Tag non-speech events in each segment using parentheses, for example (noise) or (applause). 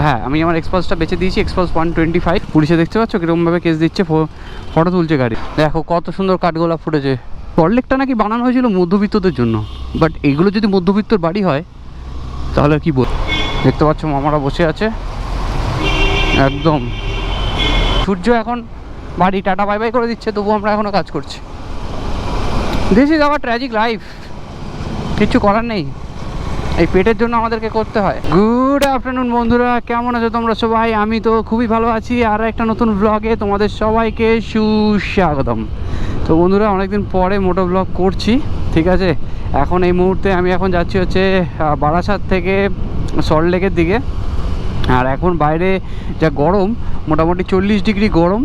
হ্যাঁ আমি আমার এক্সপালসটা বেঁচে দিয়েছি এক্সপালস ওয়ান টোয়েন্টি ফাইভ পুলিশে দেখতে পাচ্ছ কীরকমভাবে কেস দিচ্ছে ফটো তুলছে গাড়ি। দেখো কত সুন্দর কাঠগোলাপ ফুটেছে। পরলেকটা নাকি বানানো হয়েছিল মধ্যবিত্তদের জন্য। বাট এগুলো যদি মধ্যবিত্তর বাড়ি হয়, তাহলে কি বল দেখতে পাচ্ছ মামারা বসে আছে। একদম। সূর্য এখন বাড়ি, টাটা বাই বাই করে দিচ্ছে তবু আমরা এখনও কাজ করছি। This is our tragic life কিচ্ছু করার নেই। এই পেটের জন্য আমাদেরকে করতে হয়। গুড আফটারনুন বন্ধুরা। কেমন আছো তোমরা সবাই? আমি তো খুবই ভালো আছি। আর একটা নতুন ব্লগে তোমাদের সবাইকে সুস্বাগতম। তো বন্ধুরা, অনেকদিন পরে মোটো ব্লগ করছি, ঠিক আছে? এখন এই মুহূর্তে আমি এখন যাচ্ছি হচ্ছে বারাসাত থেকে সল্টলেকের দিকে। আর এখন বাইরে যা গরম, মোটামুটি চল্লিশ ডিগ্রি গরম,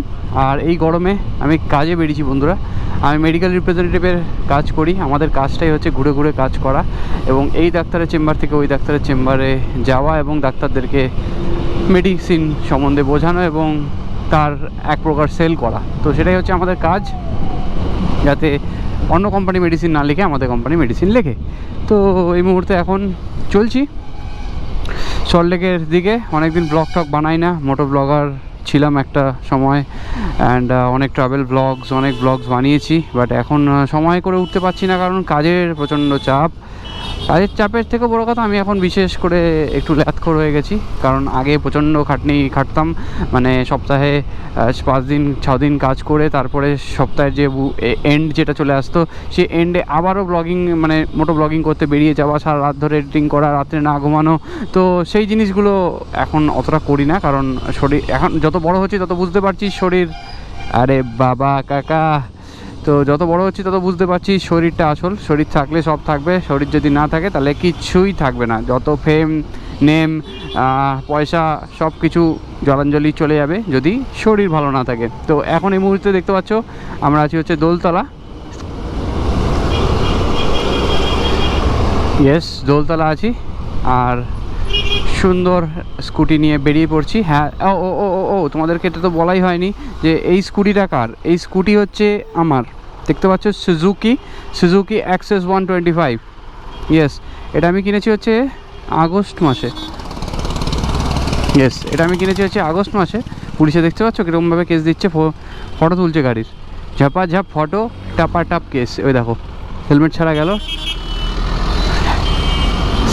আর এই গরমে আমি কাজে বেরিয়েছি বন্ধুরা। আমি মেডিকেল রিপ্রেজেন্টেটিভের কাজ করি, আমাদের কাজটাই হচ্ছে ঘুরে ঘুরে কাজ করা এবং এই ডাক্তারের চেম্বার থেকে ওই ডাক্তারের চেম্বারে যাওয়া এবং ডাক্তারদেরকে মেডিসিন সম্বন্ধে বোঝানো এবং তার এক প্রকার সেল করা। তো সেটাই হচ্ছে আমাদের কাজ, যাতে অন্য কোম্পানি মেডিসিন না লিখে আমাদের কোম্পানি মেডিসিন লেখে। তো এই মুহূর্তে এখন চলছি। সল্টলেকের দিকে অনেকদিন ব্লগ টক বানাই না মোটো ব্লগার ছিলাম একটা সময় অ্যান্ড অনেক ট্রাভেল ব্লগস অনেক ব্লগস বানিয়েছি বাট এখন সময় করে উঠতে পারছি না কারণ কাজের প্রচণ্ড চাপ। কাজের চাপের থেকে বড় কথা, আমি এখন বিশেষ করে একটু ল্যাথখোর হয়ে গেছি। কারণ আগে প্রচণ্ড খাটনি খাটতাম মানে সপ্তাহে পাঁচ দিন, ছ দিন কাজ করে, তারপরে সপ্তাহের যে এন্ড যেটা চলে আসতো সেই এন্ডে আবারও ব্লগিং মানে মোটো ব্লগিং করতে বেরিয়ে যাওয়া, সারা রাত ধরে এডিটিং করা, রাত্রে না ঘুমানো। তো সেই জিনিসগুলো এখন অতটা করি না, কারণ শরীর, এখন যত বড় হচ্ছি তত বুঝতে পারছি শরীর, আরে বাবা, কাকা। তো যত বড় হচ্ছি, তত বুঝতে পারছি শরীরটা আসল। শরীর থাকলে সব থাকবে। শরীর যদি না থাকে, তাহলে কিচ্ছুই থাকবে না। যত ফেম নেম পয়সা সব কিছু জলাঞ্জলি চলে যাবে যদি শরীর ভালো না থাকে। তো এখন এই মুহূর্তে দেখতে পাচ্ছ, আমরা আছি হচ্ছে দোলতলা। ইয়েস দোলতলা আছি। আর সুন্দর স্কুটি নিয়ে বেরিয়ে পড়ছি। হ্যাঁ ও ও ও ও তোমাদেরকে এটা তো বলাই হয়নি যে এই স্কুটিটা কার? এই স্কুটি হচ্ছে আমার। দেখতে পাচ্ছ Suzuki Suzuki Access one twenty five yes এটা আমি কিনেছি হচ্ছে আগস্ট মাসে। ইয়েস এটা আমি কিনেছি হচ্ছে আগস্ট মাসে। পুলিশে দেখতে পাচ্ছ কীরকমভাবে কেস দিচ্ছে ফটো তুলছে গাড়ির। ঝাপা, ঝাপ, ফটো, টাপা, টাপ কেস ওই দেখো, হেলমেট ছাড়া গেল।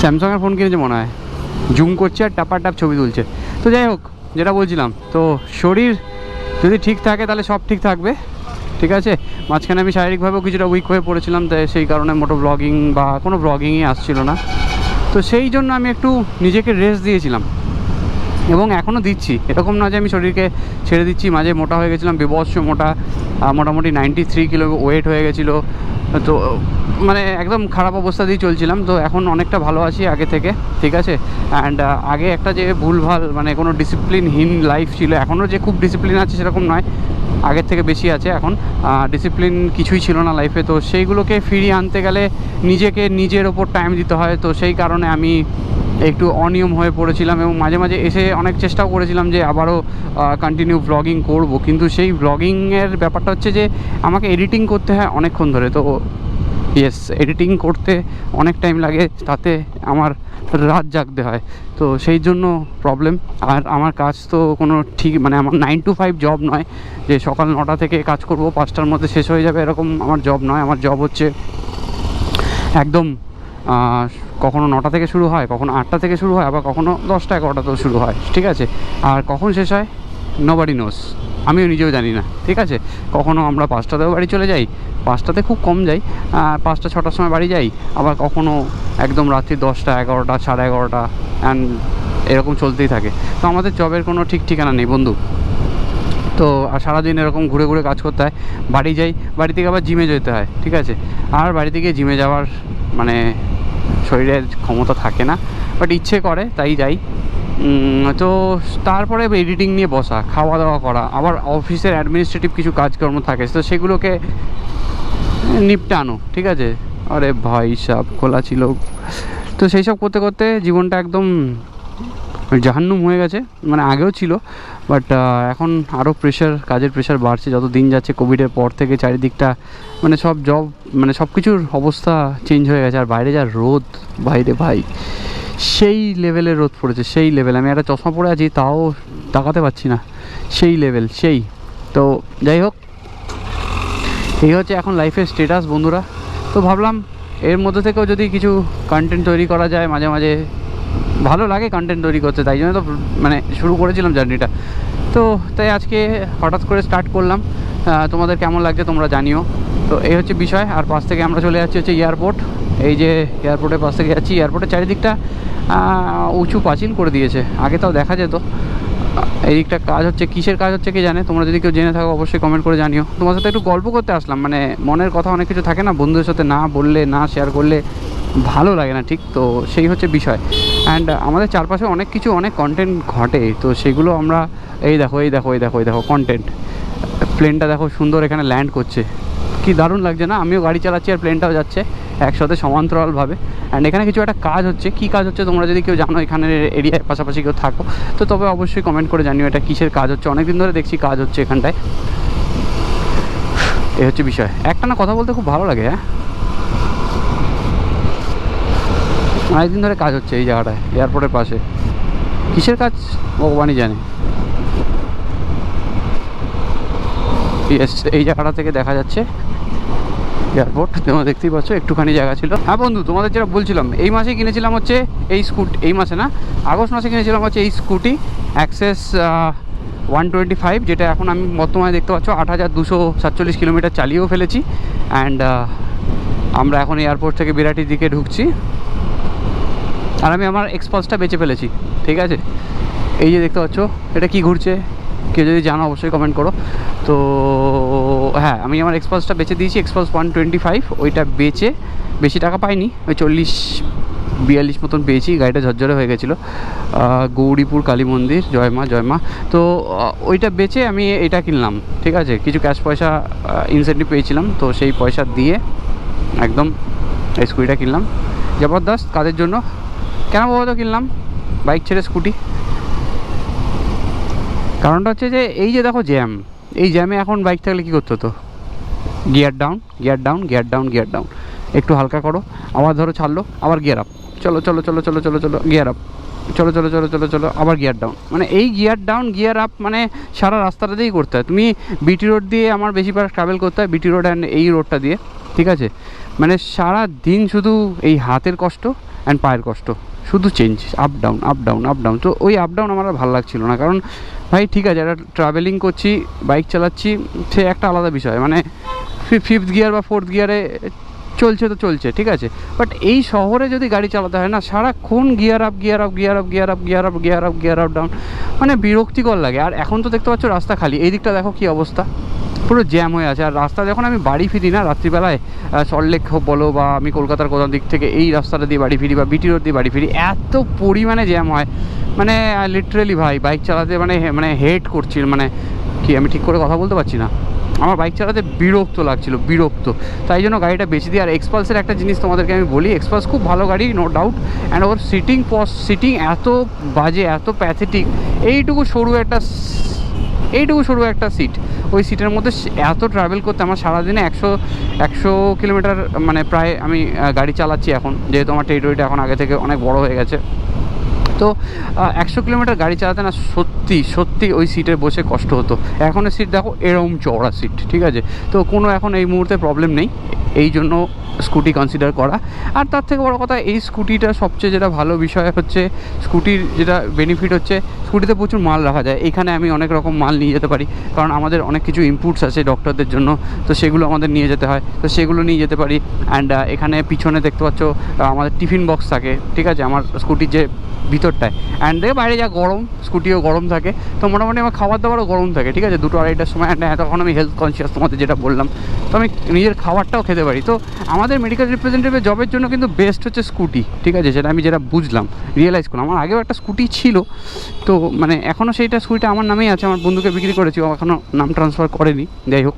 স্যামসাংয়ের ফোন কিনেছে মনে হয়। জুম করছে আর টাপার টাপ ছবি তুলছে। তো যাই হোক, যেটা বলছিলাম, তো শরীর যদি ঠিক থাকে তাহলে সব ঠিক থাকবে, ঠিক আছে? মাঝখানে আমি শারীরিকভাবেও কিছুটা উইক হয়ে পড়েছিলাম, তাই সেই কারণে মোটো ব্লগিং বা কোনো ব্লগিংই আসছিল না। তো সেই জন্য আমি একটু নিজেকে রেস্ট দিয়েছিলাম। এবং এখনও দিচ্ছি। এরকম না যে আমি শরীরকে ছেড়ে দিচ্ছি, মাঝে মোটা হয়ে গেছিলাম বিবৎস মোটা মোটামুটি নাইনটি থ্রি কিলো ওয়েট হয়ে গেছিল। তো মানে একদম খারাপ অবস্থা দিয়ে চলছিলাম। তো এখন অনেকটা ভালো আছি আগে থেকে, ঠিক আছে? অ্যান্ড আগে একটা যে ভুলভাল মানে কোনো ডিসিপ্লিনহীন লাইফ ছিল, এখনও যে খুব ডিসিপ্লিন আছে সেরকম নয়। আগের থেকে বেশি আছে এখন। ডিসিপ্লিন কিছুই ছিল না লাইফে তো সেইগুলোকে ফিরিয়ে আনতে গেলে নিজেকে নিজের ওপর টাইম দিতে হয়। তো সেই কারণে আমি একটু অনিয়ম হয়ে পড়েছিলাম এবং মাঝে মাঝে এসে অনেক চেষ্টাও করেছিলাম যে আবারও কন্টিনিউ ব্লগিং করব। কিন্তু সেই ব্লগিংয়ের ব্যাপারটা হচ্ছে যে, আমাকে এডিটিং করতে হয় অনেকক্ষণ ধরে। তো ইয়েস এডিটিং করতে অনেক টাইম লাগে, তাতে আমার রাত জাগতে হয়। তো সেই জন্য প্রবলেম আর আমার কাজ তো কোনো ঠিক মানে আমার নাইন টু ফাইভ জব নয়। যে সকাল নটা থেকে কাজ করব, পাঁচটার মধ্যে শেষ হয়ে যাবে, এরকম আমার জব নয়। আমার জব হচ্ছে একদম কখনো নটা থেকে শুরু হয়, কখনো আটটা থেকে শুরু হয়, আবার কখনো দশটা এগারোটাতেও শুরু হয়, ঠিক আছে? আর কখন শেষ হয়? নোবাডি নোস আমিও নিজেও জানি না, ঠিক আছে? কখনো আমরা পাঁচটাতেও বাড়ি চলে যাই, পাঁচটাতে খুব কম যাই পাঁচটা, ছটার সময় বাড়ি যাই, আবার কখনো একদম রাত্রি দশটা, এগারোটা, সাড়ে এগারোটা অ্যান্ড এরকম চলতেই থাকে। তো আমাদের জবের কোনো ঠিক ঠিকানা নেই, বন্ধু। তো আর সারাদিন এরকম ঘুরে ঘুরে কাজ করতে হয়, বাড়ি যাই, বাড়ি থেকে আবার জিমে যেতে হয়, ঠিক আছে? আর বাড়ি থেকে জিমে যাওয়ার মানে শরীরের ক্ষমতা থাকে না বাট ইচ্ছে করে, তাই যাই। তো তারপরে এডিটিং নিয়ে বসা খাওয়া দাওয়া করা, আবার অফিসের অ্যাডমিনিস্ট্রেটিভ কিছু কাজকর্ম থাকে, তো সেগুলোকে নিপটানো, ঠিক আছে? আরে ভাই সাব, খোলা ছিল। তো সেই সব করতে করতে জীবনটা একদম জাহান্নুম হয়ে গেছে মানে আগেও ছিল বাট এখন আরও প্রেশার কাজের প্রেশার বাড়ছে, যত দিন যাচ্ছে কোভিডের পর থেকে চারিদিকটা মানে সব জব মানে সব কিছুর অবস্থা চেঞ্জ হয়ে গেছে, আর বাইরে যা রোদ বাইরে ভাই, সেই লেভেলের রোদ পড়েছে, সেই লেভেল আমি একটা চশমা পরে আছি, তাও তাকাতে পারছি না, সেই লেভেল সেই, তো যাই হোক, এই হচ্ছে এখন লাইফের স্টেটাস বন্ধুরা, তো ভাবলাম এর মধ্যে থেকেও যদি কিছু কন্টেন্ট তৈরি করা যায়, মাঝে মাঝে ভালো লাগে কন্টেন্ট তৈরি করতে, তাই জন্য তো মানে শুরু করেছিলাম জার্নিটা তো তাই আজকে হঠাৎ করে স্টার্ট করলাম। তোমাদের কেমন লাগছে তোমরা জানিও। তো এই হচ্ছে বিষয়, আর পাশ থেকে আমরা চলে যাচ্ছি হচ্ছে এয়ারপোর্ট এই যে এয়ারপোর্টের পাশ থেকে যাচ্ছি এয়ারপোর্টের চারিদিকটা উঁচু পাঁচিল করে দিয়েছে। আগে তাও দেখা যেত। এই দিকটা কাজ হচ্ছে, কিসের কাজ হচ্ছে কে জানে? তোমরা যদি কেউ জেনে থাকো, অবশ্যই কমেন্ট করে জানিও। তোমার সাথে একটু গল্প করতে আসলাম মানে মনের কথা অনেক কিছু থাকে না, বন্ধুদের সাথে না বললে, না শেয়ার করলে। ভালো লাগে না, ঠিক? তো সেই হচ্ছে বিষয়। অ্যান্ড আমাদের চারপাশে অনেক কিছু, অনেক কন্টেন্ট ঘটে, তো সেগুলো আমরা, এই দেখো এই দেখো এই দেখো এই দেখো কন্টেন্ট প্লেনটা দেখো সুন্দর এখানে ল্যান্ড করছে। কি দারুণ লাগছে না? আমিও গাড়ি চালাচ্ছি আর প্লেনটাও যাচ্ছে, একসাথে সমান্তরালভাবে। অ্যান্ড এখানে কিছু একটা কাজ হচ্ছে। কী কাজ হচ্ছে তোমরা যদি কেউ জানো, এখানের এরিয়ায় পাশাপাশি কেউ থাকো, তো তবে অবশ্যই কমেন্ট করে জানিও এটা কিসের কাজ হচ্ছে। অনেকদিন ধরে দেখছি কাজ হচ্ছে এখানটায়। এই হচ্ছে বিষয়। একটা না কথা বলতে খুব ভালো লাগে হ্যাঁ? অনেকদিন ধরে কাজ হচ্ছে এই জায়গাটায় এয়ারপোর্টের পাশে। কিসের কাজ? ভগবানই জানে। এই জায়গাটা থেকে দেখা যাচ্ছে এয়ারপোর্ট তোমরা দেখতেই পাচ্ছ, একটুখানি জায়গা ছিল। হ্যাঁ বন্ধু, তোমাদের যেটা বলছিলাম, এই মাসে কিনেছিলাম হচ্ছে এই স্কুট এই মাসে না, আগস্ট মাসে কিনেছিলাম হচ্ছে এই scooty Access one twenty five যেটা এখন আমি বর্তমানে দেখতে পাচ্ছ আট হাজার দুশো সাতচল্লিশ কিলোমিটার চালিয়েও ফেলেছি। অ্যান্ড আমরা এখন এয়ারপোর্ট থেকে বিরাটির দিকে ঢুকছি। আর আমি আমার এক্সপালসটা বেঁচে ফেলেছি, ঠিক আছে? এই যে দেখতে পাচ্ছ, এটা কি ঘুরছে? কেউ যদি জানো, অবশ্যই কমেন্ট করো। তো হ্যাঁ আমি আমার এক্সপালসটা বেচে দিয়েছি এক্সপালস ওয়ান টোয়েন্টি ফাইভ ওইটা বেচে, বেশি টাকা পাইনি, ওই চল্লিশ, বিয়াল্লিশ মতন পেয়েছি, গাড়িটা ঝরঝরে হয়ে গেছিল। গৌরীপুর কালী মন্দির জয়মা জয়মা তো ওইটা বেচে আমি এটা কিনলাম, ঠিক আছে? কিছু ক্যাশ পয়সা ইনসেন্টিভ পেয়েছিলাম, তো সেই পয়সা দিয়ে একদম স্কুটিটা কিনলাম। জবরদস্ত কাদের জন্য কেন বাবা তো কিনলাম? বাইক ছেড়ে স্কুটি? কারণটা হচ্ছে যে, এই যে দেখো জ্যাম এই জ্যামে এখন বাইক থাকলে কী করতে হতো? Gear down gear down gear down gear down একটু হালকা করো, আবার ধরো ছাড়লো, আবার গিয়ার আপ চলো চলো চলো চলো চলো চলো গিয়ার আপ চলো চলো চলো চলো চলো, আবার গিয়ার ডাউন মানে এই গিয়ার ডাউন গিয়ার আপ মানে সারা রাস্তাটাতেই করতে হয়। তুমি বিটি রোড দিয়ে আমার বেশিরভাগ ট্রাভেল করতে হয় বিটি রোড অ্যান্ড এই রোডটা দিয়ে, ঠিক আছে? মানে সারা দিন শুধু এই হাতের কষ্ট অ্যান্ড পায়ের কষ্ট। শুধু change up down up down up down তো ওই আপ ডাউন আমার ভালো লাগছিল না। কারণ ভাই, ঠিক আছে, একটা ট্রাভেলিং করছি বাইক চালাচ্ছি, সে একটা আলাদা বিষয়। মানে ফিফথ গিয়ার বা ফোর্থ গিয়ারে চলছে তো চলছে, ঠিক আছে? বাট এই শহরে যদি গাড়ি চালাতে হয় না, সারাক্ষণ gear up gear up gear up gear up gear up gear up gear up down মানে বিরক্তিকর লাগে। আর এখন তো দেখতে পাচ্ছ রাস্তা খালি। এই দিকটা দেখো কি অবস্থা। পুরো জ্যাম হয়ে আছে। আর রাস্তা যখন আমি বাড়ি ফিরি না, রাত্রিবেলায় সল্টলেক বলো বা আমি কলকাতার কোথাও দিক থেকে এই রাস্তাটা দিয়ে বাড়ি ফিরি বা বিটি রোড দিয়ে বাড়ি ফিরি, এত পরিমাণে জ্যাম হয়। মানে লিটারেলি ভাই বাইক চালাতে মানে মানে হেট করছিল মানে কি, আমি ঠিক করে কথা বলতে পারছি না। আমার বাইক চালাতে বিরক্ত লাগছিল, বিরক্ত। তাই জন্য গাড়িটা বেশি দিই। আর এক্সপালসের একটা জিনিস তোমাদেরকে আমি বলি এক্সপালস খুব ভালো গাড়ি নো ডাউট অ্যান্ড ওর সিটিং পস সিটিং এত বাজে, এত প্যাথেটিক এইটুকু সরু একটা এইটুকু সরু একটা সিট ওই সিটের মধ্যে এত ট্রাভেল করতে, আমার সারাদিনে একশো একশো কিলোমিটার মানে প্রায় আমি গাড়ি চালাচ্ছি এখন। যেহেতু আমার টেরিটরিটা এখন আগে থেকে অনেক বড় হয়ে গেছে। তো একশো কিলোমিটার গাড়ি চালাতে না সত্যি সত্যি ওই সিটে বসে কষ্ট হতো। এখনের সিট দেখো, এরম চওড়া সিট ঠিক আছে? তো কোনো এখন এই মুহূর্তে প্রবলেম নেই। এই জন্য স্কুটি কনসিডার করা। আর তার থেকে বড় কথা, এই স্কুটিটা সবচেয়ে যেটা ভালো বিষয় হচ্ছে স্কুটির যেটা বেনিফিট হচ্ছে স্কুটিতে প্রচুর মাল রাখা যায়। এখানে আমি অনেক রকম মাল নিয়ে যেতে পারি। কারণ আমাদের অনেক কিছু ইনপুটস আছে ডক্টরদের জন্য। তো সেগুলো আমাদের নিয়ে যেতে হয়। তো সেগুলো নিয়ে যেতে পারি। অ্যান্ড এখানে পিছনে দেখতে পাচ্ছ আমাদের টিফিন বক্স থাকে। ঠিক আছে? আমার স্কুটির যে ভিতরটায়। অ্যান্ড দেখে বাইরে যা গরম স্কুটিও গরম থাকে। তো মোটামুটি আমার খাবার দাবারও গরম থাকে। ঠিক আছে? দুটো আড়াইটার সময়। অ্যান্ড তখন আমি হেলথ কনসিয়াস তোমাদের যেটা বললাম। তো আমি নিজের খাবারটাও খেতে পারি। তো আমাদের মেডিকেল রিপ্রেজেন্টেটিভের জবের জন্য কিন্তু বেস্ট হচ্ছে স্কুটি ঠিক আছে? যেটা আমি যেটা বুঝলাম। রিয়েলাইজ করলাম। আমার আগেও একটা স্কুটি ছিল। তো মানে এখনও সেইটা স্কুটিটা আমার নামেই আছে, আমার বন্ধুকে বিক্রি করেছি, ও এখনও নাম ট্রান্সফার করেনি, যাই হোক।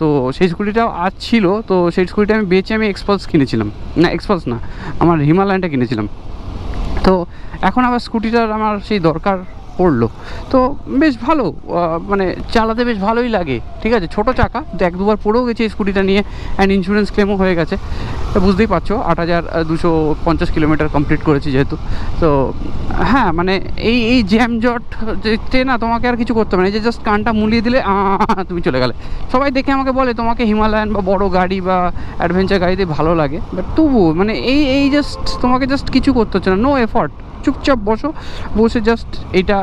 তো সেই স্কুটিটাও আজ ছিল, তো সেই স্কুটিটা আমি বেচে আমি এক্সপালস কিনেছিলাম। না এক্সপালস না, আমার হিমালয়ানটা কিনেছিলাম। তো এখন আবার স্কুটিটার আমার সেই দরকার পড়ল। তো বেশ ভালো মানে চালাতে বেশ ভালোই লাগে। ঠিক আছে? ছোটো চাকা এক দুবার পড়েও গেছি স্কুটিটা নিয়ে অ্যান্ড ইন্স্যুরেন্স ক্লেমও হয়ে গেছে। বুঝতেই পারছ, আট হাজার দুশো পঞ্চাশ কিলোমিটার কমপ্লিট করেছি যেহেতু। তো হ্যাঁ মানে এই এই জ্যাম জট যে না তোমাকে আর কিছু করতে হবে না। এই যে জাস্ট কানটা মুলিয়ে দিলে তুমি চলে গেলে। সবাই দেখে আমাকে বলে, তোমাকে হিমালয়ান বা বড় গাড়ি বা অ্যাডভেঞ্চার গাড়িতে ভালো লাগে। বাট তবুও মানে এই এই জাস্ট তোমাকে জাস্ট কিছু করতে হচ্ছে না। নো এফর্ট চুপচাপ বসো বসে জাস্ট এটা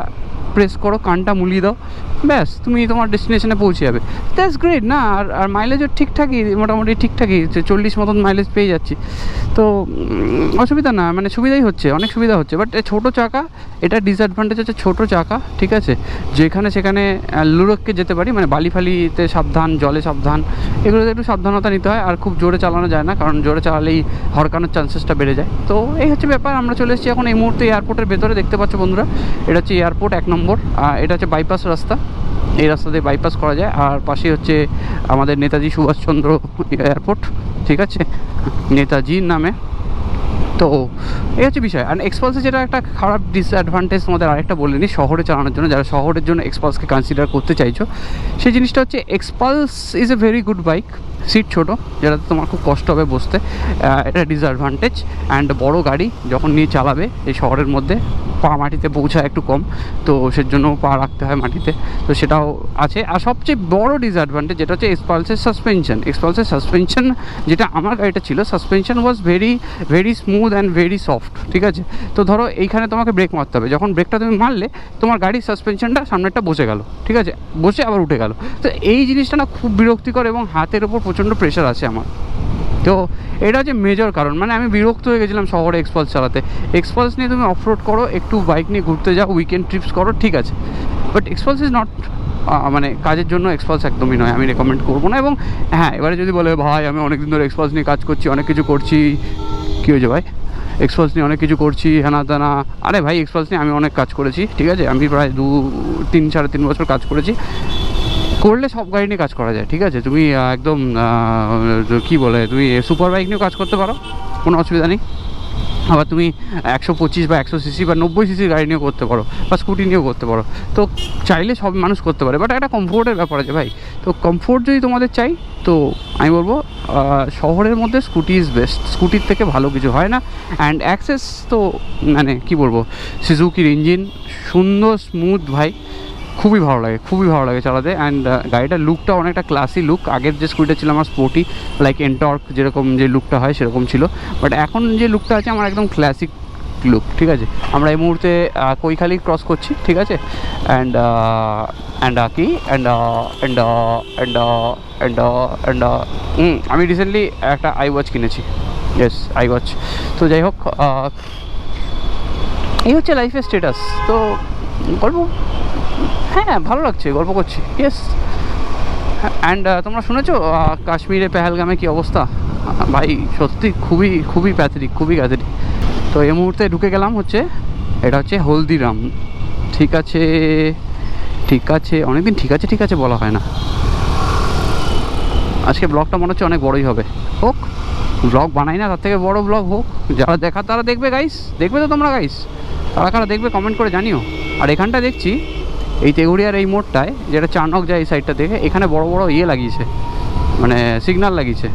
প্রেস করো, কানটা মুলিয়ে দাও, ব্যাস, তুমি তোমার ডেস্টিনেশনে পৌঁছে যাবে। দ্যাটস গ্রেট না? আর আর মাইলেজও ঠিকঠাকই, মোটামুটি ঠিকঠাকই চল্লিশ মতন মাইলেজ পেয়ে যাচ্ছি। তো অসুবিধা না মানে সুবিধাই হচ্ছে, অনেক সুবিধা হচ্ছে। বাট ছোটো চাকা, এটা ডিসঅ্যাডভান্টেজ হচ্ছে ছোটো চাকা, ঠিক আছে? যেখানে সেখানে লুরোককে যেতে পারি মানে বালি ফালিতে সাবধান, জলে সাবধান, এগুলোতে একটু সাবধানতা নিতে হয়। আর খুব জোরে চালানো যায় না, কারণ জোরে চালালেই হরকানোর চান্সেসটা বেড়ে যায়। তো, এই হচ্ছে ব্যাপার, আমরা চলে এসেছি এখন এই মুহূর্তে এয়ারপোর্টের ভেতরে, দেখতে পাচ্ছ বন্ধুরা, এটা হচ্ছে এয়ারপোর্ট এক নম্বর আর এটা হচ্ছে বাইপাস রাস্তা। এই রাস্তা দিয়ে বাইপাস করা যায়। আর পাশে হচ্ছে আমাদের নেতাজি সুভাষচন্দ্র (laughs) এয়ারপোর্ট ঠিক আছে? নেতাজির নামে। তো এই হচ্ছে বিষয়। আর এক্সপালসে যেটা একটা খারাপ ডিসঅ্যাডভান্টেজ তোমাদের আরেকটা বলে নিই শহরে চালানোর জন্য। যারা শহরের জন্য এক্সপালসকে কনসিডার করতে চাইছো, সেই জিনিসটা হচ্ছে Xpulse is a very good bike seat ছোটো, যেটাতে তোমার খুব কষ্ট হবে বসতে। এটা ডিসঅ্যাডভান্টেজ অ্যান্ড বড় গাড়ি যখন নিয়ে চালাবে, এই শহরের মধ্যে পা মাটিতে পৌঁছায় একটু কম, তো সেজন্য পা রাখতে হয় মাটিতে। তো সেটাও আছে। আর সবচেয়ে বড় ডিসঅ্যাডভান্টেজ যেটা হচ্ছে এক্সপালসের সাসপেনশন এক্সপালসের সাসপেনশন যেটা আমার গাড়িটা ছিল suspension was very very smooth and very soft ঠিক আছে? তো ধরো এইখানে তোমাকে ব্রেক মারতে হবে। যখন ব্রেকটা তুমি মারলে, তোমার গাড়ির সাসপেনশনটা সামনেরটা বসে গেল, ঠিক আছে? বসে আবার উঠে গেল। তো এই জিনিসটা না খুব বিরক্তিকর এবং হাতের ওপর প্রচণ্ড প্রেশার আছে আমার। তো এটা হচ্ছে মেজর কারণ। মানে আমি বিরক্ত হয়ে গেছিলাম শহরে এক্সপালস চালাতে। এক্সপালস নিয়ে তুমি অফরোড করো, একটু বাইক নিয়ে ঘুরতে যাও উইকেন্ড ট্রিপস করো, ঠিক আছে। বাট এক্সপালস ইজ নট মানে কাজের জন্য এক্সপালস একদমই নয়, আমি রেকমেন্ড করব না। এবং হ্যাঁ এবারে যদি বলে, ভাই, আমি অনেক দিন ধরে এক্সপালস নিয়ে কাজ করছি, অনেক কিছু করছি। কী হয়েছে ভাই? এক্সপালস নিয়ে অনেক কিছু করছি হ্যানা তেনা আরে ভাই এক্সপালস নিয়ে আমি অনেক কাজ করেছি, ঠিক আছে? আমি প্রায় দু, তিন, সাড়ে তিন বছর কাজ করেছি। করলে সব গাড়ি নিয়ে কাজ করা যায়, ঠিক আছে? তুমি একদম কি বলে, তুমি সুপার বাইক নিয়েও কাজ করতে পারো, কোনো অসুবিধা নেই। আবার তুমি একশো পঁচিশ বা একশো সিসি বা নব্বই সিসির গাড়ি নিয়েও করতে পারো, বা স্কুটি নিয়েও করতে পারো। তো চাইলে সব মানুষ করতে পারে বাট একটা কমফোর্টের ব্যাপার আছে ভাই। তো কমফোর্ট যদি তোমাদের চাই, তো আমি বলব শহরের মধ্যে স্কুটি ইজ বেস্ট স্কুটির থেকে ভালো কিছু হয় না অ্যান্ড অ্যাক্সেস তো মানে কি বলব সিজুকির ইঞ্জিন সুন্দর স্মুথ ভাই। খুবই ভালো লাগে, খুবই ভালো লাগে চালাতে অ্যান্ড গাড়িটার লুকটা অনেকটা ক্লাসি লুক আগের যে স্কুটিটা ছিল আমার স্পোর্টি লাইক এনটর্ক যেরকম যে লুকটা হয় সেরকম ছিল। বাট এখন যে লুকটা আছে আমার একদম ক্লাসিক লুক ঠিক আছে? আমরা এই মুহূর্তে কৈখালি ক্রস করছি, ঠিক আছে? অ্যান্ড অ্যান্ড কি? And and and and and আমি রিসেন্টলি একটা আই ওয়াচ কিনেছি। ইয়েস আই ওয়াচ তো যাই হোক এই হচ্ছে লাইফের স্টেটাস তো গল্প হ্যাঁ ভালো লাগছে, গল্প করছি ইয়েস অ্যান্ড তোমরা শুনেছো কাশ্মীরে পেহেলগামে কী অবস্থা? ভাই, সত্যি খুবই খুবই প্যাথেটিক খুবই প্যাথেটিক তো এই মুহূর্তে ঢুকে গেলাম হচ্ছে, এটা হচ্ছে হলদিরাম। ঠিক আছে ঠিক আছে, অনেকদিন ঠিক আছে ঠিক আছে বলা হয় না। আজকে ব্লগটা মনে হচ্ছে অনেক বড়ই হবে। হোক ব্লগ বানাই না, তার থেকে বড় ব্লগ হোক। যারা দেখার তারা দেখবে গাইস দেখবে তো তোমরা গাইস কারা কারা দেখবে কমেন্ট করে জানিও। আর এখানটা দেখছি এই তেগুড়িয়ার এই মোড়টায়, যেটা চানক যায় এই সাইডটা দেখে, এখানে বড় বড় ইয়ে লাগিয়েছে মানে সিগনাল লাগিয়েছে।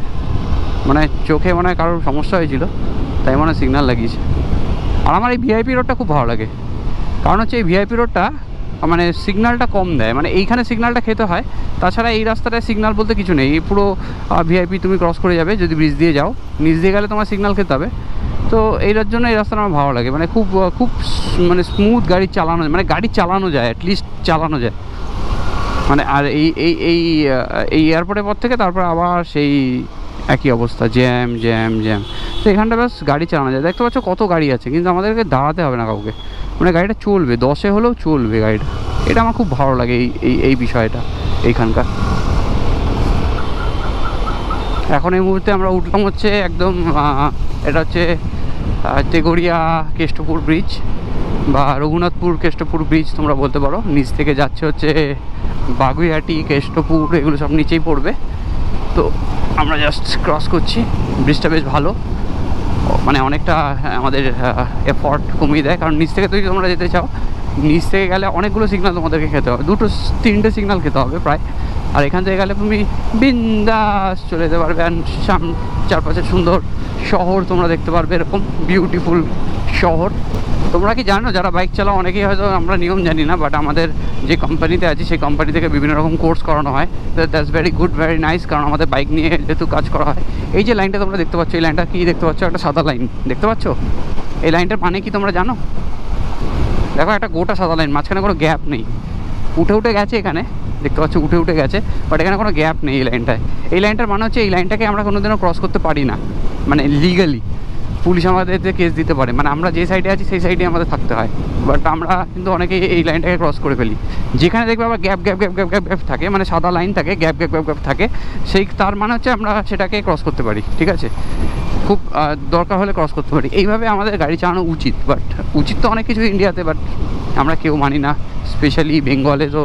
মানে চোখে মনে হয় কারোর সমস্যা হয়েছিল, তাই মনে সিগনাল লাগিয়েছে। আর আমার এই ভিআইপি রোডটা খুব ভালো লাগে। কারণ হচ্ছে এই ভিআইপি রোডটা মানে সিগনালটা কম দেয়। মানে এইখানে সিগনালটা খেতে হয়, তাছাড়া এই রাস্তাটায় সিগনাল বলতে কিছু নেই। এই পুরো ভিআইপি তুমি ক্রস করে যাবে, যদি ব্রিজ দিয়ে যাও। নিচ দিয়ে গেলে তোমার সিগনাল খেতে হবে। তো এইটার জন্য এই রাস্তাটা আমার ভালো লাগে। মানে খুব খুব মানে স্মুথ গাড়ি চালানো মানে গাড়ি চালানো যায় অ্যাটলিস্ট চালানো যায়। মানে আর এই এই এই এই এয়ারপোর্টের পর থেকে তারপর আবার সেই একই অবস্থা জ্যাম জ্যাম জ্যাম তো এখানটা ব্যাস গাড়ি চালানো যায়। দেখতে পাচ্ছ কত গাড়ি আছে, কিন্তু আমাদেরকে দাঁড়াতে হবে না কাউকে। মানে গাড়িটা চলবে, দশে হলেও চলবে গাড়িটা। এটা আমার খুব ভালো লাগে এই এই এই বিষয়টা, এইখানকার। এখন এই মুহূর্তে আমরা উঠলাম হচ্ছে একদম এটা হচ্ছে তেগড়িয়া কেষ্টপুর ব্রিজ বা রঘুনাথপুর কেষ্টপুর ব্রিজ তোমরা বলতে পারো। নিচ থেকে যাচ্ছে হচ্ছে বাগুইহাটি, কেষ্টপুর, এগুলো সব নিচেই পড়বে। তো আমরা জাস্ট ক্রস করছি। ব্রিজটা বেশ ভালো। মানে অনেকটা আমাদের এফর্ট কমিয়ে দেয়। কারণ নিচ থেকে তুই তোমরা যেতে চাও নিচ থেকে গেলে অনেকগুলো সিগনাল তোমাদেরকে খেতে হবে। দুটো তিনটে সিগনাল খেতে হবে প্রায়। আর এখান থেকে গেলে তুমি বিন্দাস চলে যেতে পারবে আর সাম চারপাশে সুন্দর শহর তোমরা দেখতে পারবে, এরকম বিউটিফুল শহর। তোমরা কি জানো, যারা বাইক চালাও, অনেকেই হয়তো আমরা নিয়ম জানি না বাট আমাদের যে কোম্পানিতে আছি, সেই কোম্পানি থেকে বিভিন্ন রকম কোর্স করানো হয়। That's very good very nice কারণ আমাদের বাইক নিয়ে যেহেতু কাজ করা হয়। এই যে লাইনটা তোমরা দেখতে পাচ্ছ, এই লাইনটা কি দেখতে পাচ্ছ? একটা সাদা লাইন দেখতে পাচ্ছ? এই লাইনটার মানে কি তোমরা জানো? দেখো একটা গোটা সাদা লাইন মাঝখানে কোনো গ্যাপ নেই। উঠে উঠে গেছে এখানে, দেখতে পাচ্ছ উঠে উঠে গেছে বাট এখানে কোনো গ্যাপ নেই এই লাইনটায় এই লাইনটার মানে হচ্ছে এই লাইনটাকে আমরা কোনোদিনও ক্রস করতে পারি না মানে লিগালি পুলিশ আমাদেরকে কেস দিতে পারে মানে আমরা যে সাইডে আছি সেই সাইডে আমাদের থাকতে হয়। বাট আমরা কিন্তু অনেকেই এই লাইনটাকে ক্রস করে ফেলি। যেখানে দেখবে আবার gap gap gap gap gap gap থাকে মানে সাদা লাইন থাকে গ্যাপ গ্যাপ গ্যাপ গ্যাপ থাকে, সেই তার মানে হচ্ছে আমরা সেটাকে ক্রস করতে পারি, ঠিক আছে? খুব দরকার হলে ক্রস করতে পারি। এইভাবে আমাদের গাড়ি চালানো উচিত বাট উচিত তো অনেক কিছু ইন্ডিয়াতে বাট আমরা কেউ মানি না। স্পেশালি বেঙ্গলে তো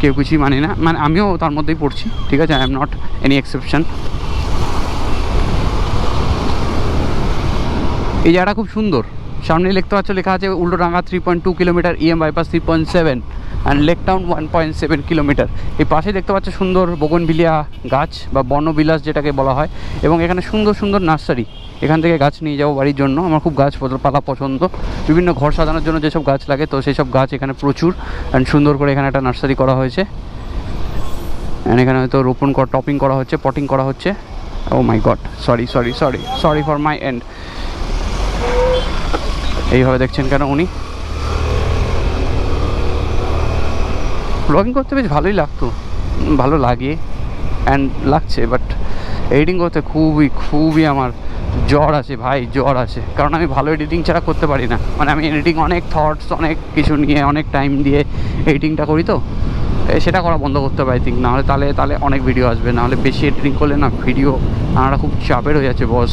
কেউ কিছুই মানি না। মানে আমিও তার মধ্যেই পড়ছি, ঠিক আছে? I am not any exception এই জায়গাটা খুব সুন্দর। সামনে লিখতে পাচ্ছ লেখা আছে Ultadanga three point two kilometre EM bypass three point seven and Lake Town one point seven kilometre এই পাশে দেখতে পাচ্ছ সুন্দর বগনভিলিয়া গাছ বা বনবিলাস যেটাকে বলা হয় এবং এখানে সুন্দর সুন্দর নার্সারি। এখান থেকে গাছ নিয়ে যাব বাড়ির জন্য, আমার খুব গাছ পালা পছন্দ। বিভিন্ন ঘর সাজানোর জন্য যেসব গাছ লাগে, তো সেই সব গাছ এখানে প্রচুর অ্যান্ড সুন্দর করে এখানে একটা নার্সারি করা হয়েছে। অ্যান্ড এখানে হয়তো রোপণ করা টপিং করা হচ্ছে, পটিং করা হচ্ছে। ও my God sorry sorry sorry sorry for my end এইভাবে দেখছেন কেন উনি? ব্লগিং করতে বেশ ভালোই লাগতো, ভালো লাগে অ্যান্ড লাগছে বাট এডিটিং করতে খুবই খুবই আমার জ্বর আছে ভাই, জ্বর আছে। কারণ আমি ভালো এডিটিং ছাড়া করতে পারি না। মানে আমি এডিটিং অনেক থটস অনেক কিছু নিয়ে, অনেক টাইম দিয়ে এডিটিংটা করি তো। সেটা করা বন্ধ করতে আই থিঙ্ক নাহলে তাহলে তাহলে অনেক ভিডিও আসবে। নাহলে বেশি এডিটিং করলে না ভিডিও আনাটা খুব চাপের হয়ে যাচ্ছে বস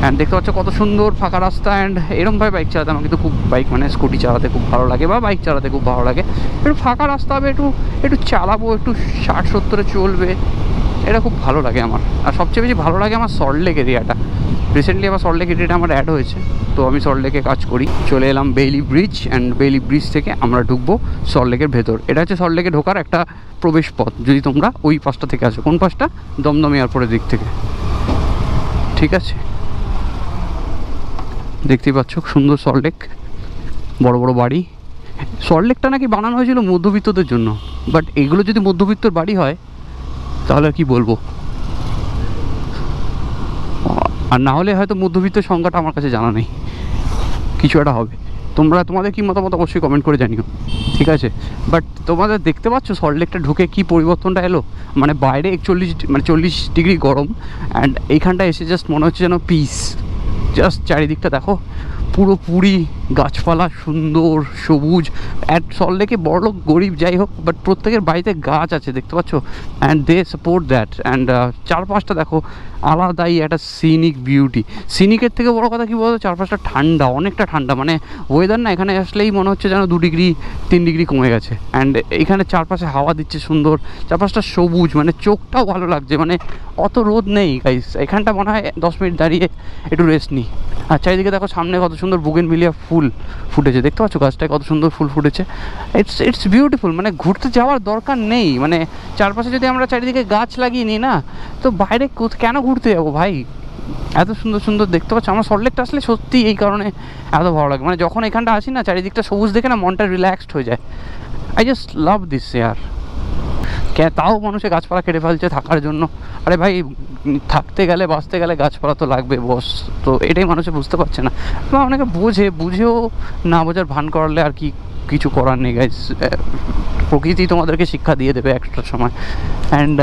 অ্যান্ড দেখতে পাচ্ছ কত সুন্দর ফাঁকা রাস্তা অ্যান্ড এরমভাবে বাইক চালাতে আমার কিন্তু খুব বাইক মানে স্কুটি চালাতে খুব ভালো লাগে বা বাইক চালাতে খুব ভালো লাগে। একটু ফাঁকা রাস্তা হবে, একটু একটু চালাবো, একটু ষাট সত্তরে চলবে, এটা খুব ভালো লাগে আমার। আর সবচেয়ে বেশি ভালো লাগে আমার সল্টলেক এরিয়াটা রিসেন্টলি আমার সল্টলেক এরিয়াটা আমার অ্যাড হয়েছে। তো আমি সল্টলেকে কাজ করি। চলে এলাম Bailey bridge and Bailey bridge থেকে আমরা ঢুকবো সল্টলেকের ভেতর। এটা হচ্ছে সল্টলেকে ঢোকার একটা প্রবেশ পথ। যদি তোমরা ওই পাশটা থেকে আসো, কোন পাশটা? দমদম এয়ারপোর্টের দিক থেকে। ঠিক আছে? দেখতেই পাচ্ছ সুন্দর সল্টলেক বড় বড় বাড়ি। সল্টলেকটা নাকি বানানো হয়েছিল মধ্যবিত্তদের জন্য। বাট এগুলো যদি মধ্যবিত্তর বাড়ি হয়, তাহলে কি বলব? আর না হলে হয়তো মধ্যবিত্ত সংখ্যাটা আমার কাছে জানা নেই। কিছু একটা হবে। তোমরা, তোমাদের কি মতামত অবশ্যই কমেন্ট করে জানিও। ঠিক আছে? বাট তোমাদের দেখতে পাচ্ছ সল্টলেকটা ঢুকে কি পরিবর্তনটা এলো? মানে বাইরে একচল্লিশ মানে চল্লিশ ডিগ্রি গরম অ্যান্ড এইখানটা এসে জাস্ট মনে হচ্ছে যেন পিস জাস্ট চারিদিকটা দেখো। পুরোপুরি গাছপালা, সুন্দর, সবুজ অ্যাট সল্টলেকে বড় লোক গরিব, যাই হোক বাট প্রত্যেকের বাড়িতে গাছ আছে, দেখতে পাচ্ছ? And they support that and চারপাশটা দেখো, আলাদাই একটা সিনিক বিউটি সিনিকের থেকে বড় কথা কি বলতো? চারপাশটা ঠান্ডা, অনেকটা ঠান্ডা মানে ওয়েদার না, এখানে আসলেই মনে হচ্ছে যেন দু ডিগ্রি, তিন ডিগ্রি কমে গেছে। অ্যান্ড এখানে চারপাশে হাওয়া দিচ্ছে, সুন্দর, চারপাশটা সবুজ মানে চোখটাও ভালো লাগছে মানে অত রোদ নেই গাইস এখানটা মনে হয় দশ মিনিট দাঁড়িয়ে একটু রেস্ট নিই আর চারিদিকে দেখো, সামনে কত সুন্দর বুগেন মিলিয়া ফুল ফুটেছে। দেখতে পাচ্ছ গাছটায় কত সুন্দর ফুল ফুটেছে। ইটস ইটস বিউটিফুল মানে ঘুরতে যাওয়ার দরকার নেই। মানে চারপাশে যদি আমরা চারিদিকে গাছ লাগিয়ে নিই না, তো বাইরে কেন ঘুরতে যাব ভাই? এত সুন্দর সুন্দর দেখতে পাচ্ছ, আমার সল্টলেকটা আসলে সত্যি এই কারণে এত ভালো লাগে। মানে যখন এখানটা আসি না, চারিদিকটা সবুজ দেখে না মনটা রিল্যাক্সড হয়ে যায়। আই জাস্ট লাভ দিস ইয়ার তাও মানুষে গাছপালা কেটে ফেলছে থাকার জন্য। আরে ভাই, থাকতে গেলে, বাঁচতে গেলে গাছপালা তো লাগবে, বস। তো এটাই মানুষে বুঝতে পারছে না। বা অনেকে বোঝে, বুঝেও না বোঝার ভান করালে আর কি কিছু করার নেই গাইজ প্রকৃতি তোমাদেরকে শিক্ষা দিয়ে দেবে একটা সময়। অ্যান্ড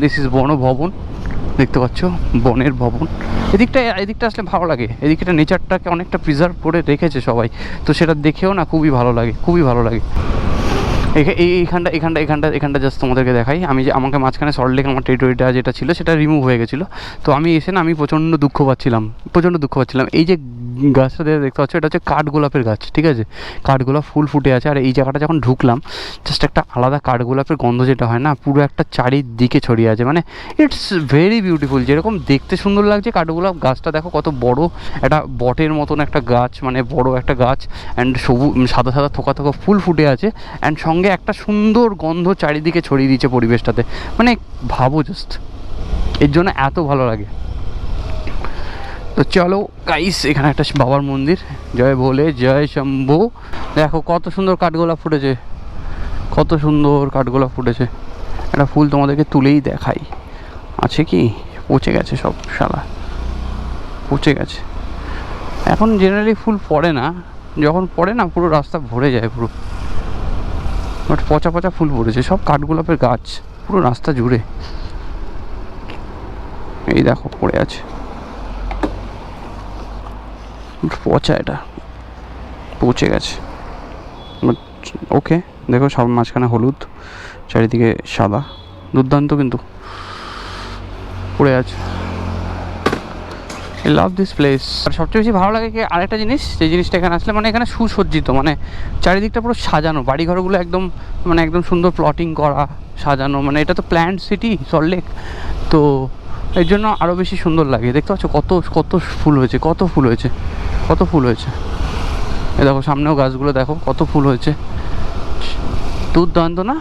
দিস ইজ বনভবন দেখতে পাচ্ছ? বনের ভবন। এদিকটা এদিকটা আসলে ভালো লাগে। এদিকটা নেচারটাকে অনেকটা প্রিজার্ভ করে রেখেছে সবাই। তো সেটা দেখেও না খুবই ভালো লাগে, খুবই ভালো লাগে। এইখানটা এখানটা এখানটা এখানটা জাস্ট তোমাদেরকে দেখাই। আমি যে, আমাকে মাঝখানে সল্ট সল্টলেক আমার টেরিটরিটা যেটা ছিল, সেটা রিমুভ হয়ে গেছিল। তো আমি এসে না, আমি প্রচণ্ড দুঃখ পাচ্ছিলাম। প্রচণ্ড দুঃখ পাচ্ছিলাম। এই যে গাছটা দেখতে পাচ্ছ, এটা হচ্ছে কাঠগোলাপের গাছ, ঠিক আছে? কাঠগোলাপ ফুল ফুটে আছে, আর এই জায়গাটা যখন ঢুকলাম জাস্ট একটা আলাদা কাঠগোলাপের গন্ধ যেটা হয় না, পুরো একটা চারিদিকে ছড়িয়ে আছে মানে ইটস ভেরি বিউটিফুল যেরকম দেখতে সুন্দর লাগছে। কাঠগোলাপ গাছটা দেখো কত বড়, একটা বটের মতন একটা গাছ মানে বড় একটা গাছ অ্যান্ড সবু সাদা সাদা থোকা থোকা ফুল ফুটে আছে অ্যান্ড সঙ্গে একটা সুন্দর গন্ধ চারিদিকে ছড়িয়ে দিয়েছে পরিবেশটাতে। মানে ভাবো জাস্ট এর জন্য এত ভালো লাগে। তো চলো গাইস এখানে একটা বাবার মন্দির। জয় বলে জয় শম্ভু। দেখো, কত সুন্দর কাঠগোলাপ ফুটেছে। কত সুন্দর কাঠগোলাপ ফুটেছে। একটা ফুল তোমাদেরকে তুলেই দেখাই। আছে কি? পচে গেছে সব, শালা। পচে গেছে। এখন জেনারেলি ফুল পড়ে না। যখন পড়ে না, পুরো রাস্তা ভরে যায় পুরো। বাট পচা পচা ফুল পড়েছে। সব কাঠগোলাপের গাছ। পুরো রাস্তা জুড়ে। এই দেখো, পড়ে আছে। পচা এটা। পচে গেছে। ওকে দেখো সব মাঝখানে হলুদ, চারিদিকে সাদা। দুর্দান্ত কিন্তু। পড়ে আছে। আই লাভ দিস প্লেস আর সবচেয়ে বেশি ভালো লাগে কি আরেকটা জিনিস, যে জিনিসটা এখানে আসলে মানে এখানে সুসজ্জিত মানে চারিদিকটা পুরো সাজানো। বাড়ি ঘরগুলো একদম মানে একদম সুন্দর প্লটিং করা, সাজানো। মানে এটা তো প্ল্যান্ট সিটি সল্টলেক তো এর জন্য আরও বেশি সুন্দর লাগে। দেখতে পাচ্ছ কত কত ফুল হয়েছে, কত ফুল হয়েছে। কত ফুল হয়েছে? এ দেখো, সামনেও গাছগুলো দেখো, কত ফুল হয়েছে। দুর্দান্ত না?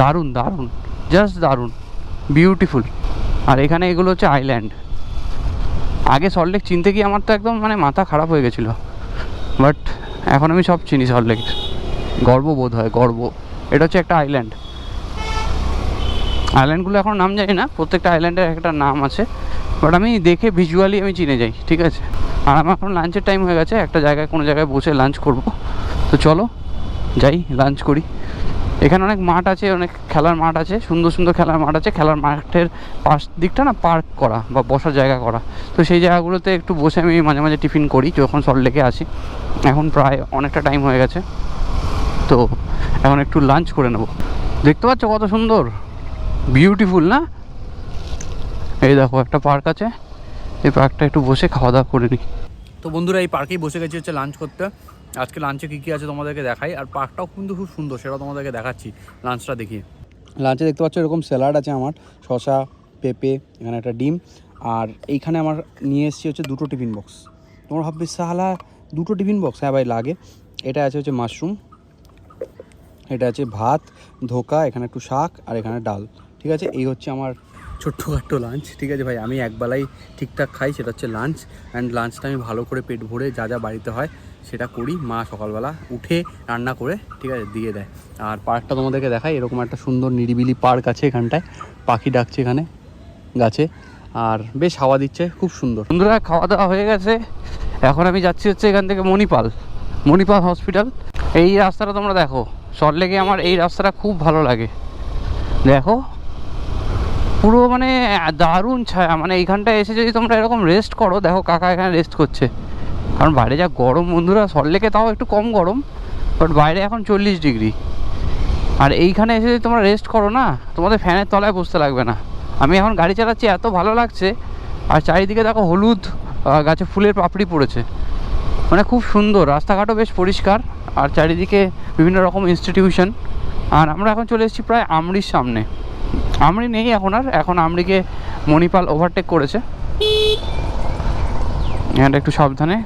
দারুণ দারুণ জাস্ট দারুণ বিউটিফুল আর এখানে এগুলো হচ্ছে আইল্যান্ড আগে সল্টলেক চিনতে গিয়ে আমার তো একদম মানে মাথা খারাপ হয়ে গেছিল। বাট এখন আমি সব চিনি সল্টলেকের গর্ব বোধ হয়, গর্ব। এটা হচ্ছে একটা আইল্যান্ড আইল্যান্ডগুলো এখন নাম জানি না, প্রত্যেকটা আইল্যান্ডের একটা নাম আছে বাট আমি দেখে ভিজুয়ালি আমি চিনে যাই, ঠিক আছে? আর আমার এখন লাঞ্চের টাইম হয়ে গেছে, একটা জায়গায় কোনো জায়গায় বসে লাঞ্চ করব। তো চলো, যাই লাঞ্চ করি। এখানে অনেক মাঠ আছে, অনেক খেলার মাঠ আছে, সুন্দর সুন্দর খেলার মাঠ আছে, খেলার মাঠের পাশ দিকটা না পার্ক করা বা বসার জায়গা করা। তো সেই জায়গাগুলোতে একটু বসে আমি মাঝে মাঝে টিফিন করি, যখন সল্ট লেকে আসি। এখন প্রায় অনেকটা টাইম হয়ে গেছে, তো এখন একটু লাঞ্চ করে নেব। দেখতে পাচ্ছ কত সুন্দর? বিউটিফুল না? এই দেখো একটা পার্ক আছে। এই পার্কটা একটু বসে খাওয়া দাওয়া করে নিই। তো বন্ধুরা এই পার্কেই বসে গেছি হচ্ছে লাঞ্চ করতে। আজকে লাঞ্চে কী কী আছে তোমাদেরকে দেখাই। আর পার্কটাও কিন্তু খুব সুন্দর সেটা তোমাদেরকে দেখাচ্ছি লাঞ্চটা দেখিয়ে। লাঞ্চে দেখতে পাচ্ছ এরকম স্যালাড আছে আমার শসা পেঁপে এখানে একটা ডিম। আর এইখানে আমার নিয়ে এসেছি হচ্ছে দুটো টিফিন বক্স তোমার ভাববে সালা দুটো টিফিন বক্স হ্যাঁ ভাই লাগে। এটা আছে হচ্ছে মাশরুম এটা আছে ভাত ধোকা এখানে একটু শাক আর এখানে ডাল। ঠিক আছে? এই হচ্ছে আমার ছোট্টখাট্টো লাঞ্চ ঠিক আছে ভাই? আমি একবেলাই ঠিকঠাক খাই, সেটা হচ্ছে লাঞ্চ অ্যান্ড লাঞ্চটা আমি ভালো করে পেট ভরে যা যা বাড়িতে হয় সেটা করি। মা সকালবেলা উঠে রান্না করে, ঠিক আছে, দিয়ে দেয়। আর পার্কটা তোমাদেরকে দেখায় এরকম একটা সুন্দর নিরিবিলি পার্ক আছে এখানটায়। পাখি ডাকছে এখানে, গাছে। আর বেশ হাওয়া দিচ্ছে, খুব সুন্দর। বন্ধুরা খাওয়া দাওয়া হয়ে গেছে। এখন আমি যাচ্ছি হচ্ছে এখান থেকে মণিপাল মণিপাল হসপিটাল। এই রাস্তাটা তোমরা দেখো। সল্টলেকে আমার এই রাস্তাটা খুব ভালো লাগে। দেখো পুরো মানে দারুণ ছায়া। মানে এইখানটায় এসে যদি তোমরা এরকম রেস্ট করো, দেখো কাকা এখানে রেস্ট করছে। কারণ বাইরে যা গরম বন্ধুরা সল্টলেকে তাও একটু কম গরম বাট বাইরে এখন চল্লিশ ডিগ্রি। আর এইখানে এসে যদি তোমরা রেস্ট করো না, তোমাদের ফ্যানের তলায় বসতে লাগবে না। আমি এখন গাড়ি চালাচ্ছি, এত ভালো লাগছে। আর চারিদিকে দেখো হলুদ গাছে ফুলের পাপড়ি পড়েছে। মানে খুব সুন্দর, রাস্তাঘাটও বেশ পরিষ্কার। আর চারিদিকে বিভিন্ন রকম ইনস্টিটিউশন আর আমরা এখন চলে এসেছি প্রায় আমরির সামনে। আমরি নেই এখন আর, এখন আমরিকে মণিপাল ওভারটেক করেছে। এখানটা একটু সাবধানে।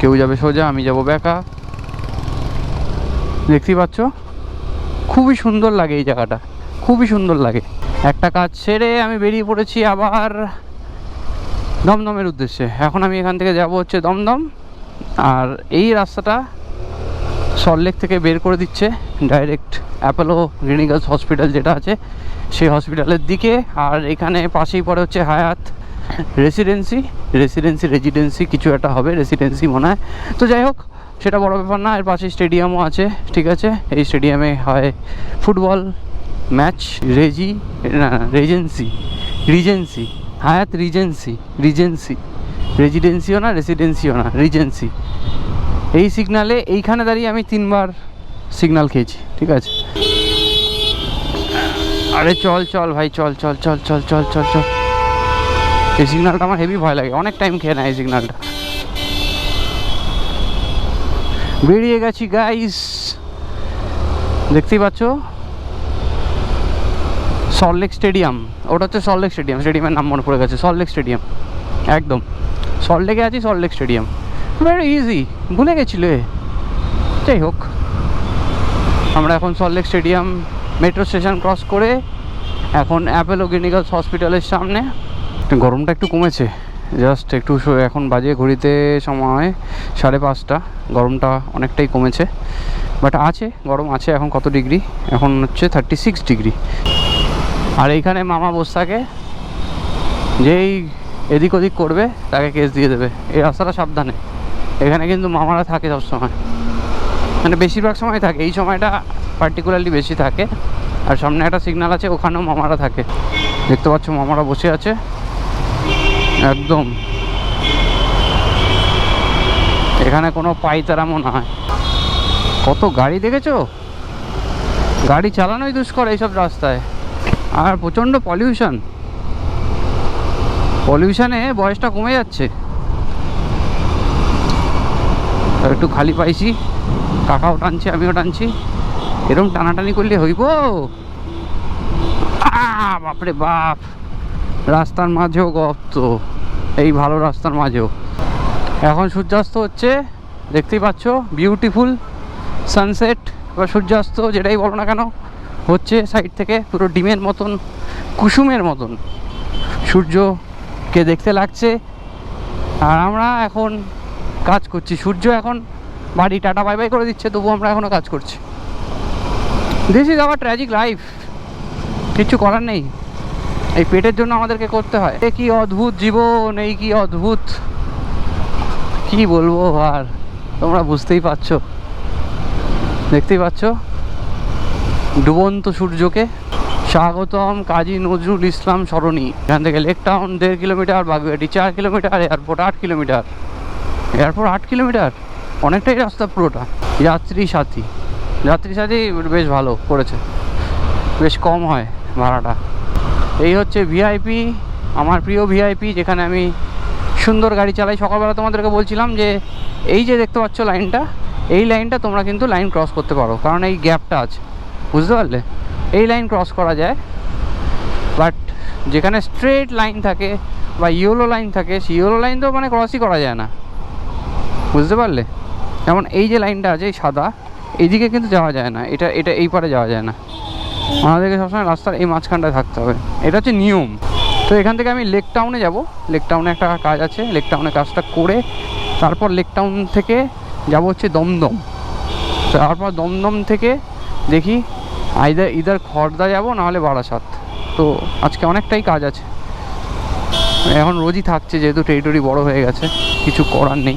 কেউ যাবে সোজা, আমি যাব ব্যাকা দেখতেই পাচ্ছ? খুবই সুন্দর লাগে এই জায়গাটা। খুবই সুন্দর লাগে। একটা কাজ সেরে আমি বেরিয়ে পড়েছি আবার দমদমের উদ্দেশ্যে। এখন আমি এখান থেকে যাব হচ্ছে দমদম। আর এই রাস্তাটা সল্টলেক থেকে বের করে দিচ্ছে ডাইরেক্ট অ্যাপোলো ক্লিনিক্যালস হসপিটাল যেটা আছে, সেই হসপিটালের দিকে। আর এখানে পাশেই পড়ে হচ্ছে হায়াত রেসিডেন্সি রেসিডেন্সি রেজিডেন্সি কিছু একটা হবে রেসিডেন্সি মনে হয়। তো যাই হোক, সেটা বড় ব্যাপার না, এর পাশে স্টেডিয়ামও আছে, ঠিক আছে? এই স্টেডিয়ামে হয় ফুটবল ম্যাচ রেজি না regency regency Hyatt regency regency রেজিডেন্সিও না রেসিডেন্সিও না রিজেন্সি এই সিগনালে এইখানে দাঁড়িয়ে আমি তিনবার সিগনাল খেয়েছি, ঠিক আছে? আরে চল চল ভাই, চল চল চল চল চল চল চল। এই সিগনালটা আমার হেভি ভয় লাগে, অনেক টাইম খেয়ে নেয় এই সিগনালটা বেরিয়ে গেছি গাইস দেখতেই পাচ্ছ? সল্টলেক স্টেডিয়াম ওটা হচ্ছে সল্টলেক স্টেডিয়াম স্টেডিয়ামের নাম মনে পড়ে গেছে। সল্টলেক স্টেডিয়াম একদম। সল্টলেকে আছি সল্টলেক স্টেডিয়াম ভেরি ইজি ভুলে গেছিলে যাই হোক। আমরা এখন Salt Lake stadium metro station cross করে এখন অ্যাপেলো ক্লিনিক্যালস হসপিটালের সামনে। গরমটা একটু কমেছে। জাস্ট একটু এখন বাজে ঘড়িতে সময় সাড়ে পাঁচটা। গরমটা অনেকটাই কমেছে। বাট আছে, গরম আছে এখন কত ডিগ্রি? এখন হচ্ছে থার্টি সিক্স ডিগ্রি। আর এইখানে মামা বসে থাকে। যেই এদিক ওদিক করবে, তাকে কেস দিয়ে দেবে। এই রাস্তাটা সাবধানে। এখানে কিন্তু মামারা থাকে সবসময়। মানে বেশিরভাগ সময় থাকে, এই সময়টা পার্টিকুলারলি বেশি থাকে। আর সামনে একটা সিগনাল আছে, ওখানেও মামারা থাকে। দেখতে পাচ্ছ মামারা বসে আছে। একদম। এখানে কোনো পাইতারামও না হয়। কত গাড়ি দেখেছ? গাড়ি চালানোই দুষ্কর এইসব রাস্তায়। আর প্রচণ্ড পলিউশন পলিউশনে বয়সটা কমে যাচ্ছে। একটু খালি পাইছি। কাকাও টানছে, আমিও টানছি। এরকম টানাটানি করলে হইব? বাপরে বাপ। রাস্তার মাঝেও গর্ত। এই ভালো রাস্তার মাঝেও। এখন সূর্যাস্ত হচ্ছে, দেখতেই পাচ্ছ বিউটিফুল সানসেট বা সূর্যাস্ত যেটাই বলো না কেন, হচ্ছে সাইড থেকে পুরো ডিমের মতন, কুসুমের মতন। সূর্যকে দেখতে লাগছে। আর আমরা এখন কাজ করছি। সূর্য এখন বাড়ি, টাটা বাই বাই করে দিচ্ছে তবু আমরা এখনও কাজ করছি। This is our tragic life কিচ্ছু করার নেই। এই পেটের জন্য আমাদেরকে করতে হয়। এ কি অদ্ভুত জীবন, এই কি অদ্ভুত। কি বলব আর, তোমরা বুঝতেই পারছ। দেখতেই পাচ্ছ? ডুবন্ত সূর্যকে। স্বাগতম কাজী নজরুল ইসলাম সরণি। এখান থেকে লেক টাউন দেড় কিলোমিটার বাগুয়াটি চার কিলোমিটার এয়ারপোর্ট আট কিলোমিটার। এয়ারপোর্ট আট কিলোমিটার। অনেকটাই রাস্তা পুরোটা। যাত্রী সাথী। যাত্রী সাথী বেশ ভালো করেছে। বেশ কম হয় ভাড়াটা। এই হচ্ছে ভিআইপি আমার প্রিয় ভিআইপি যেখানে আমি সুন্দর গাড়ি চালাই। সকালবেলা তোমাদেরকে বলছিলাম যে, এই যে দেখতে পাচ্ছ লাইনটা, এই লাইনটা তোমরা কিন্তু লাইন ক্রস করতে পারো। কারণ এই গ্যাপটা আছে। বুঝতে পারলে? এই লাইন ক্রস করা যায়। বাট যেখানে স্ট্রেট লাইন থাকে বা ইয়েলো লাইন থাকে, সেই ইয়েলো লাইন তো মানে ক্রসই করা যায় না। বুঝতে পারলে? যেমন এই যে লাইনটা আছে, এই সাদা এইদিকে কিন্তু যাওয়া যায় না। এটা এটা এই পারে যাওয়া যায় না। আমাদেরকে সবসময় রাস্তার এই মাঝখানটায় থাকতে হবে। এটা হচ্ছে নিয়ম। তো এখান থেকে আমি লেক টাউনে যাব। লেক টাউনে একটা কাজ আছে। লেক টাউনে কাজটা করে তারপর লেক টাউন থেকে যাব হচ্ছে দমদম। তারপর দমদম থেকে দেখি আইদার, ইদার খড়দা যাব, নাহলে বারাসাত। তো আজকে অনেকটাই কাজ আছে। এখন রোজই থাকছে, যেহেতু টেরিটরি বড় হয়ে গেছে। কিছু করার নেই।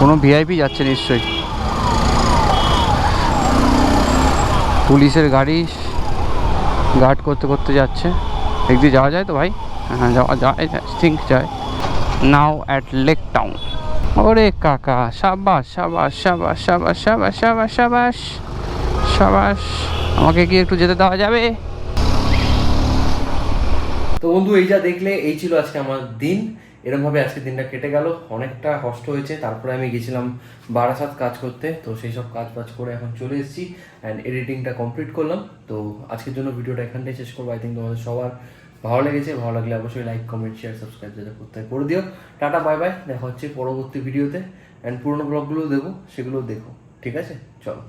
কোনো ভিআইপি যাচ্ছে নিশ্চয়ই। পুলিশের গাড়ি গার্ড করতে করতে যাচ্ছে। একদিকে যাওয়া যায় তো ভাই? হ্যাঁ যাওয়া যায় থিঙ্ক যায়। নাও অ্যাট লেক টাউন ওরে কাকা, সাবাস সাবাস সাবাস সাবাস সাবাস সাবাস সাবাস সাবাস। আমাকে কি একটু যেতে দেওয়া যাবে? তো বন্ধু, এই যা দেখলে, এই ছিল আজকে আমার দিন। এরমভাবে আজকে দিনটা কেটে গেল, অনেকটা কষ্ট হয়েছে। তারপরে আমি গেছিলাম বারাসাত কাজ করতে, তো সেই সব কাজ বাজ করে এখন চলে এসেছি অ্যান্ড এডিটিংটা কমপ্লিট করলাম। তো আজকের জন্য ভিডিওটা এখানটাই শেষ করব। আই থিঙ্ক তোমাদের সবার ভালো লেগেছে। ভালো লাগলে অবশ্যই লাইক কমেন্ট শেয়ার সাবস্ক্রাইব যেটা করতে করে দিও। টাটা বাই বাই দেখা হচ্ছে পরবর্তী ভিডিওতে অ্যান্ড পুরোনো ব্লগগুলোও দেবো সেগুলোও দেখো। ঠিক আছে? চলো।